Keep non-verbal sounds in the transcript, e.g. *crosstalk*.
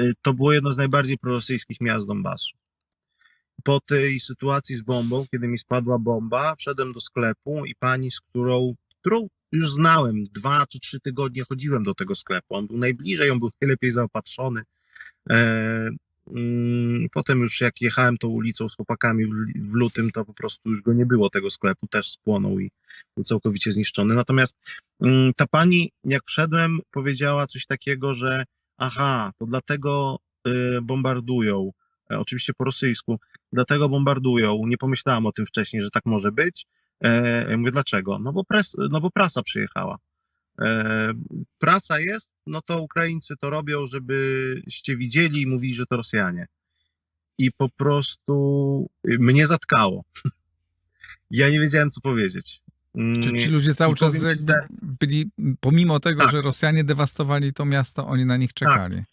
y, to było jedno z najbardziej prorosyjskich miast Donbasu. Po tej sytuacji z bombą, kiedy mi spadła bomba, wszedłem do sklepu i pani, z którą, którą już znałem, dwa czy trzy tygodnie chodziłem do tego sklepu. On był najbliżej, on był najlepiej zaopatrzony. E, mm, Potem już jak jechałem tą ulicą z chłopakami w, lutym, to po prostu już go nie było tego sklepu, też spłonął i był całkowicie zniszczony. Natomiast mm, ta pani, jak wszedłem, powiedziała coś takiego, że aha, to dlatego y, bombardują, e, oczywiście po rosyjsku, dlatego bombardują, nie pomyślałam o tym wcześniej, że tak może być. E, ja mówię, dlaczego? No bo, pres, no bo prasa przyjechała. E, prasa jest, no to Ukraińcy to robią, żebyście widzieli i mówili, że to Rosjanie. I po prostu y, mnie zatkało. *laughs* Ja nie wiedziałem, co powiedzieć. Mm, Czy ci ludzie cały I czas jakby byli, pomimo tego, Tak. że Rosjanie dewastowali to miasto, oni na nich czekali.